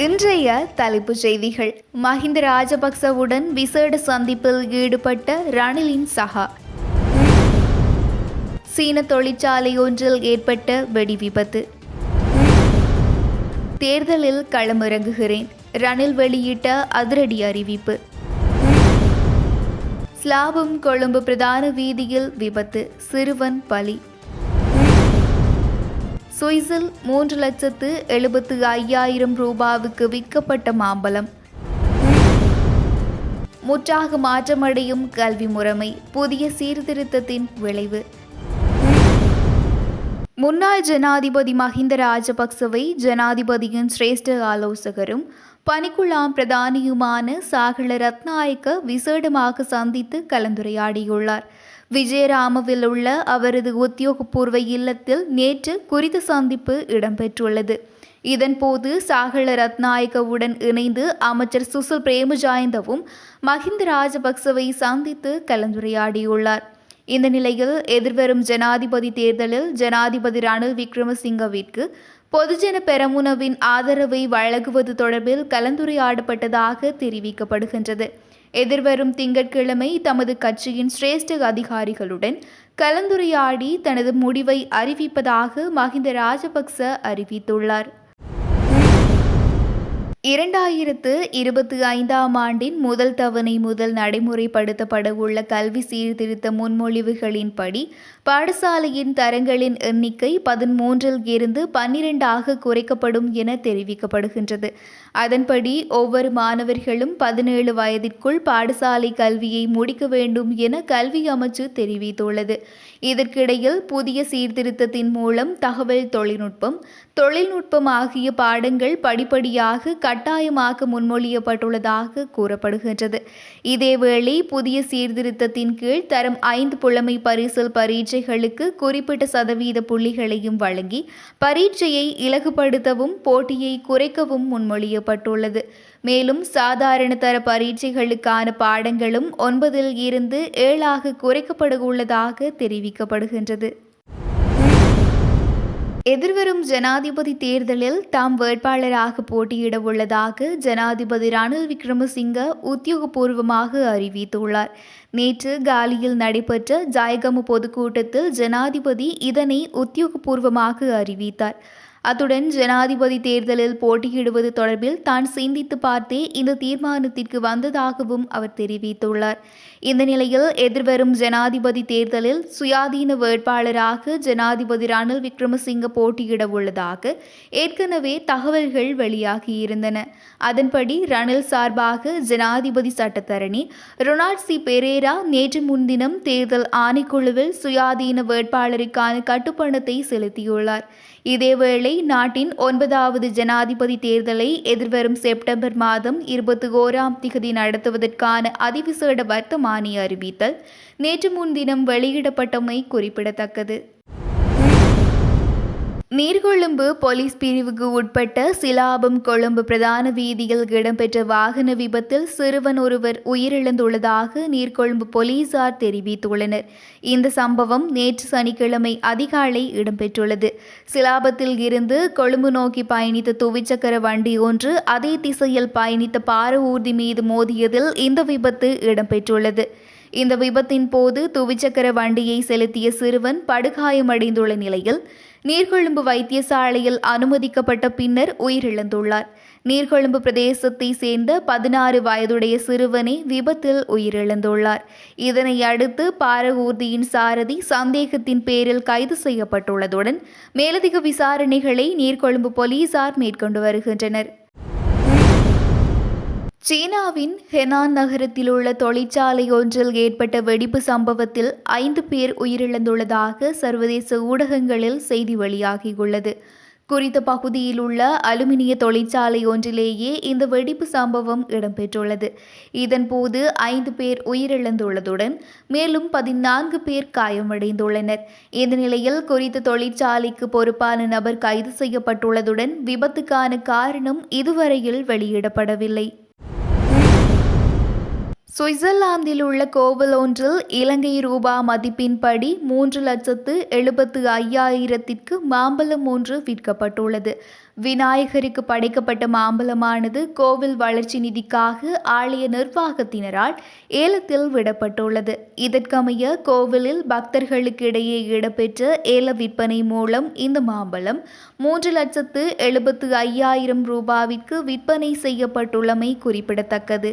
இன்றைய தலைப்புச் செய்திகள். மஹிந்த ராஜபக்சவுடன் விசேட சந்திப்பில் ஈடுபட்ட ரணிலின் சகா. சீன தொழிற்சாலை ஒன்றில் ஏற்பட்ட வெடி விபத்து. தேர்தலில் களமிறங்குகிறேன். ரணில் வெளியிட்ட அதிரடி அறிவிப்பு. ஸ்லாபம் கொழும்பு பிரதான வீதியில் விபத்து. சிறுவன் பலி. சுவிஸில் மூன்று லட்சத்து எழுபத்து ஐயாயிரம் ரூபாவுக்கு விற்கப்பட்ட மாம்பழம். முற்றாக மாற்றமடையும் கல்வி முறைமை புதிய சீர்திருத்தத்தின் விளைவு. முன்னாள் ஜனாதிபதி மஹிந்த ராஜபக்சவை ஜனாதிபதியின் சிரேஷ்ட ஆலோசகரும் பணிக்குழாம் பிரதானியுமான சாகல ரத்நாயக்க விசேடமாக சந்தித்து கலந்துரையாடியுள்ளார். விஜயராமவில் உள்ள அவரது உத்தியோகபூர்வ இல்லத்தில் நேற்று குறித்த சந்திப்பு இடம்பெற்றுள்ளது. இதன்போது சாகல ரத்நாயகவுடன் இணைந்து அமைச்சர் சுசில் பிரேமஜாயந்தவும் மஹிந்த ராஜபக்சவை சந்தித்து கலந்துரையாடியுள்ளார். இந்த நிலையில் எதிர்வரும் ஜனாதிபதி தேர்தலில் ஜனாதிபதி ரணில் விக்ரமசிங்கவிற்கு பொதுஜன பெரமுனவின் ஆதரவை வழங்குவது தொடர்பில் கலந்துரையாடப்பட்டதாக தெரிவிக்கப்படுகின்றது. எதிர்வரும் திங்கட்கிழமை தமது கட்சியின் சிரேஷ்ட அதிகாரிகளுடன் கலந்துரையாடி தனது முடிவை அறிவிப்பதாக மஹிந்த ராஜபக்ச அறிவித்துள்ளார். இரண்டாயிரத்து இருபத்தி ஐந்தாம் ஆண்டின் முதல் தவணை முதல் நடைமுறைப்படுத்தப்பட உள்ள கல்வி சீர்திருத்த முன்மொழிவுகளின்படி பாடசாலையின் தரங்களின் எண்ணிக்கை பதிமூன்றில் இருந்து பன்னிரண்டாக குறைக்கப்படும் என தெரிவிக்கப்படுகின்றது. அதன்படி ஒவ்வொரு மாணவர்களும் பதினேழு வயதிற்குள் பாடசாலை கல்வியை முடிக்க வேண்டும் என கல்வி அமைச்சு தெரிவித்துள்ளது. இதற்கிடையில் புதிய சீர்திருத்தத்தின் மூலம் தகவல் தொழில்நுட்பம் தொழில்நுட்பம் ஆகிய பாடங்கள் படிப்படியாக கட்டாயமாக முன்மொழியப்பட்டுள்ளதாக கூறப்படுகின்றது. இதேவேளை புதிய சீர்திருத்தத்தின் கீழ் தரம் ஐந்து புலமை பரிசல் பரீட்சைகளுக்கு குறிப்பிட்ட சதவீத புள்ளிகளையும் வழங்கி பரீட்சையை இலகுபடுத்தவும் போட்டியை குறைக்கவும் முன்மொழியப்பட்டுள்ளது. மேலும் சாதாரண தர பரீட்சைகளுக்கான பாடங்களும் ஒன்பதில் இருந்து ஏழாக குறைக்கப்பட உள்ளதாக தெரிவிக்கப்படுகின்றது. எதிர்வரும் ஜனாதிபதி தேர்தலில் தாம் வேட்பாளராக போட்டியிட உள்ளதாக ஜனாதிபதி ரணில் விக்ரமசிங்க உத்தியோகபூர்வமாக அறிவித்துள்ளார். நேற்று காலியில் நடைபெற்ற ஜாயகம பொதுக்கூட்டத்தில் ஜனாதிபதி இதனை உத்தியோகபூர்வமாக அறிவித்தார். அத்துடன் ஜனாதிபதி தேர்தலில் போட்டியிடுவது தொடர்பில் தான் சிந்தித்து பார்த்தே இந்த தீர்மானத்திற்கு வந்ததாகவும் அவர் தெரிவித்துள்ளார். இந்த நிலையில் எதிர்வரும் ஜனாதிபதி தேர்தலில் சுயாதீன வேட்பாளராக ஜனாதிபதி ரணில் விக்ரமசிங்க போட்டியிட உள்ளதாக ஏற்கனவே தகவல்கள் வெளியாகியிருந்தன அதன்படி ரணில் சார்பாக ஜனாதிபதி சட்டத்தரணி ரொனால்ட் சி பெரேரா நேற்று முன்தினம் தேர்தல் ஆணைக்குழுவில் சுயாதீன வேட்பாளருக்கான கட்டுப்பணத்தை செலுத்தியுள்ளார். இதேவேளை நாட்டின் ஒன்பதாவது ஜனாதிபதி தேர்தலை எதிர்வரும் செப்டம்பர் மாதம் இருபத்தி ஓராம் திகதி நடத்துவதற்கான அதிவிசேட வர்த்தமான அறிவித்தல். நேற்று முன்தினம் வெளியிடப்பட்டமை குறிப்பிடத்தக்கது. நீர்கொழும்பு போலீஸ் பிரிவுக்கு உட்பட்ட சிலாபம் கொழும்பு பிரதான வீதியில் இடம்பெற்ற வாகன விபத்தில் சிறுவன் ஒருவர் உயிரிழந்துள்ளதாக நீர்கொழும்பு போலீசார் தெரிவித்துள்ளனர். இந்த சம்பவம் நேற்று சனிக்கிழமை அதிகாலை இடம்பெற்றுள்ளது. சிலாபத்தில் இருந்து கொழும்பு நோக்கி பயணித்த துவிச்சக்கர வண்டி ஒன்று அதே திசையில் பயணித்த பார ஊர்தி மீது மோதியதில் இந்த விபத்து இடம்பெற்றுள்ளது. இந்த விபத்தின் போது துவிச்சக்கர வண்டியை செலுத்திய சிறுவன் படுகாயமடைந்துள்ள நிலையில் நீர்கொழும்பு வைத்தியசாலையில் அனுமதிக்கப்பட்ட பின்னர் உயிரிழந்துள்ளார். நீர்கொழும்பு பிரதேசத்தை சேர்ந்த பதினாறு வயதுடைய சிறுவனே விபத்தில் உயிரிழந்துள்ளார். இதனை அடுத்து பாரகூர்தியின் சாரதி சந்தேகத்தின் பேரில் கைது செய்யப்பட்டுள்ளதுடன் மேலதிக விசாரணைகளை நீர்கொழும்பு போலீசார் மேற்கொண்டு வருகின்றனர். சீனாவின் ஹெனான் நகரத்தில் உள்ள தொழிற்சாலை ஒன்றில் ஏற்பட்ட வெடிப்பு சம்பவத்தில் ஐந்து பேர் உயிரிழந்துள்ளதாக சர்வதேச ஊடகங்களில் செய்தி வெளியாகியுள்ளது. குறித்த பகுதியில் உள்ள அலுமினிய தொழிற்சாலை ஒன்றிலேயே இந்த வெடிப்பு சம்பவம் இடம்பெற்றுள்ளது. இதன்போது ஐந்து பேர் உயிரிழந்துள்ளதுடன் மேலும் பதினான்கு பேர் காயமடைந்துள்ளனர். இந்த நிலையில் குறித்த தொழிற்சாலைக்கு பொறுப்பான நபர் கைது செய்யப்பட்டுள்ளதுடன் விபத்துக்கான காரணம் இதுவரையில் வெளியிடப்படவில்லை. சுவிட்சர்லாந்தில் உள்ள கோவில் ஒன்றில் இலங்கை ரூபா மதிப்பின்படி மூன்று லட்சத்து எழுபத்து ஐயாயிரத்திற்கு மாம்பழம் ஒன்று விற்கப்பட்டுள்ளது. விநாயகருக்கு படைக்கப்பட்ட மாம்பழமானது கோவில் வளர்ச்சி நிதிக்காக ஆலய நிர்வாகத்தினரால் ஏலத்தில் விடப்பட்டுள்ளது. இதற்கமைய கோவிலில் பக்தர்களுக்கு இடையே இடம்பெற்ற ஏல விற்பனை மூலம் இந்த மாம்பழம் மூன்று லட்சத்து எழுபத்து ஐயாயிரம் ரூபாவிற்கு விற்பனை செய்யப்பட்டுள்ளமை குறிப்பிடத்தக்கது.